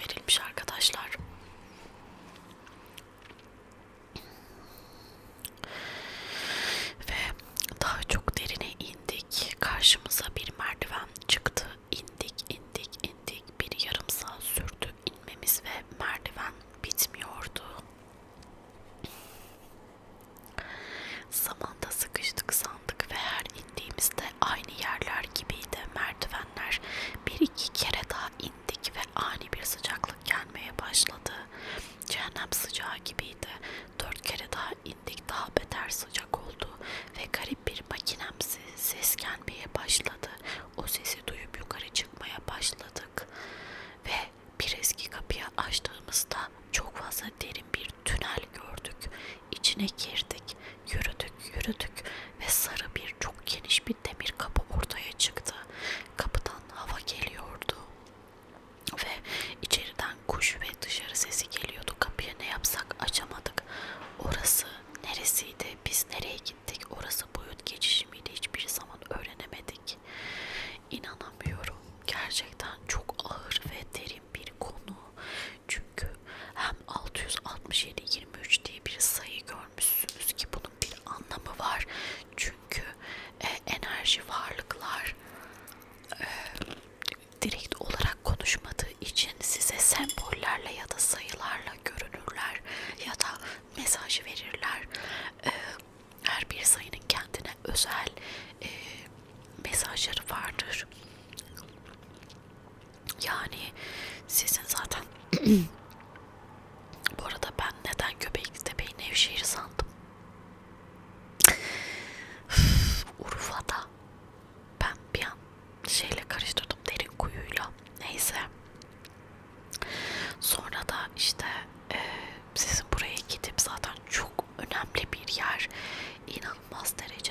verilmiş arkadaşlar. yatağı gibiydi. Dört kere daha indik daha beter sıcak oldu ve garip bir makinemsi seskenmeye Bu arada ben neden Göbek Tepe'yi Nevşehir sandım? Urfa'da ben bir an şeyle karıştırdım derin kuyuyla. Neyse. Sonra da işte e, sizin buraya gidip zaten çok önemli bir yer. İnanılmaz derece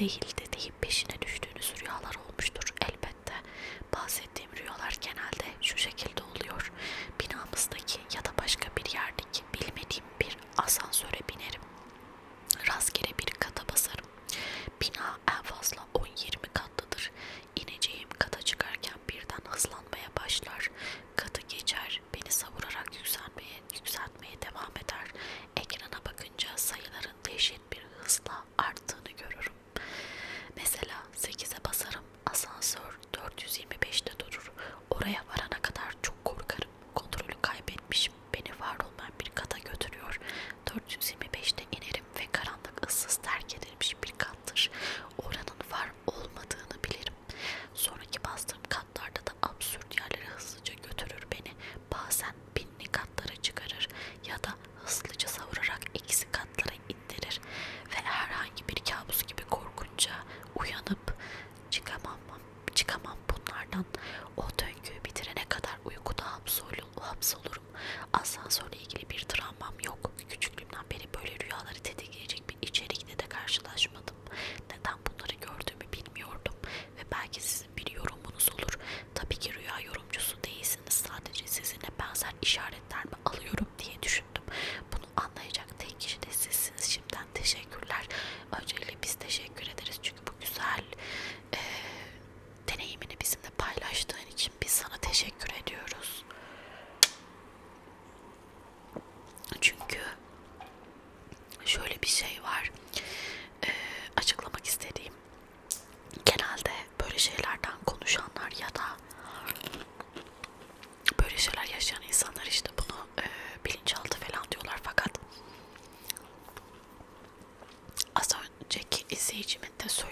bir OJ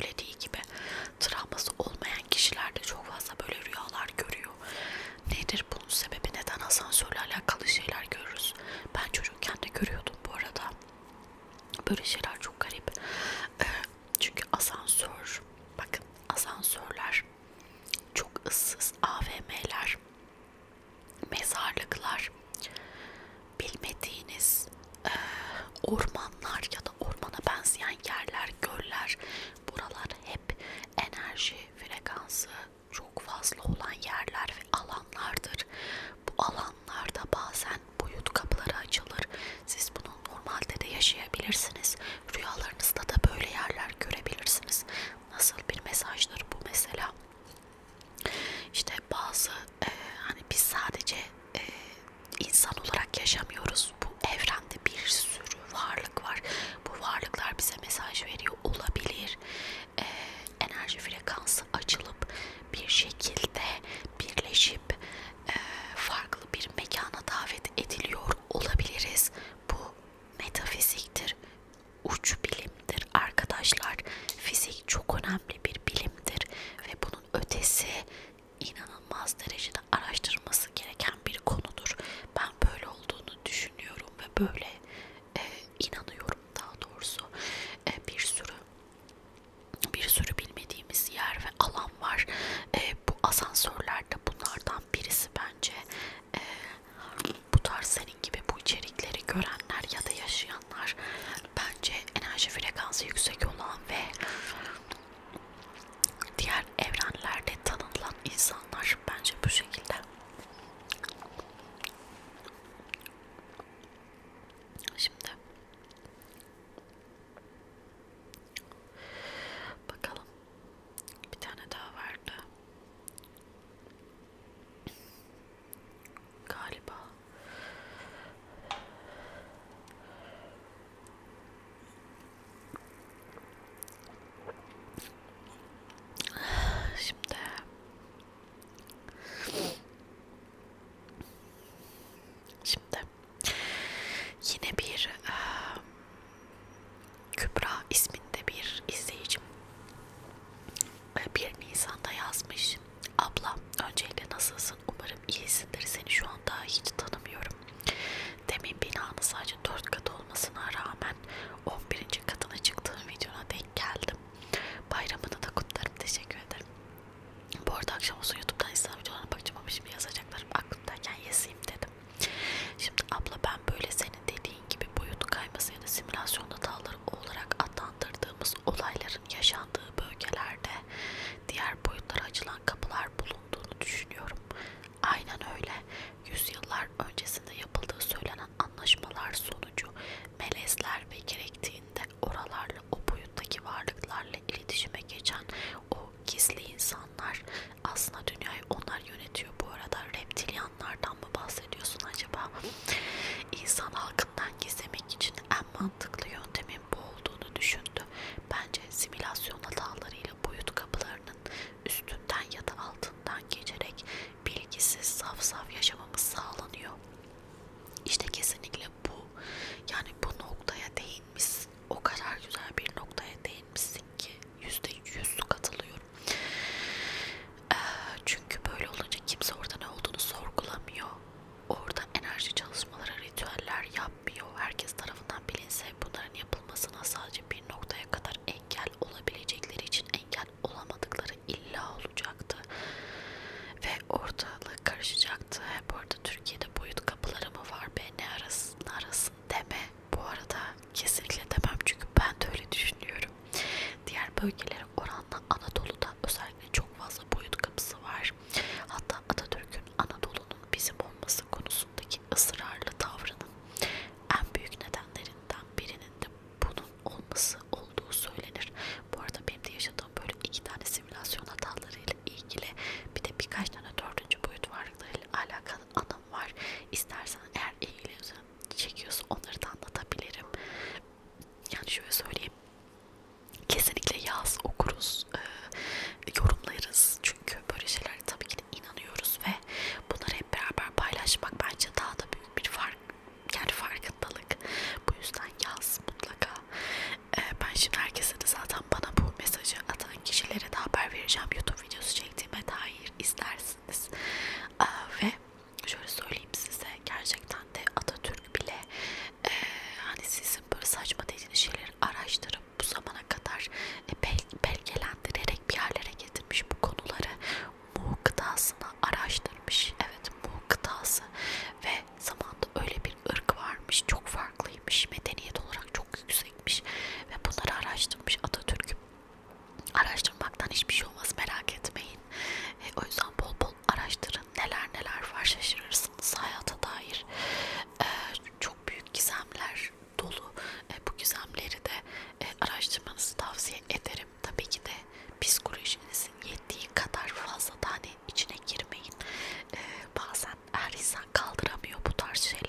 söylediği gibi çok good on relajarse.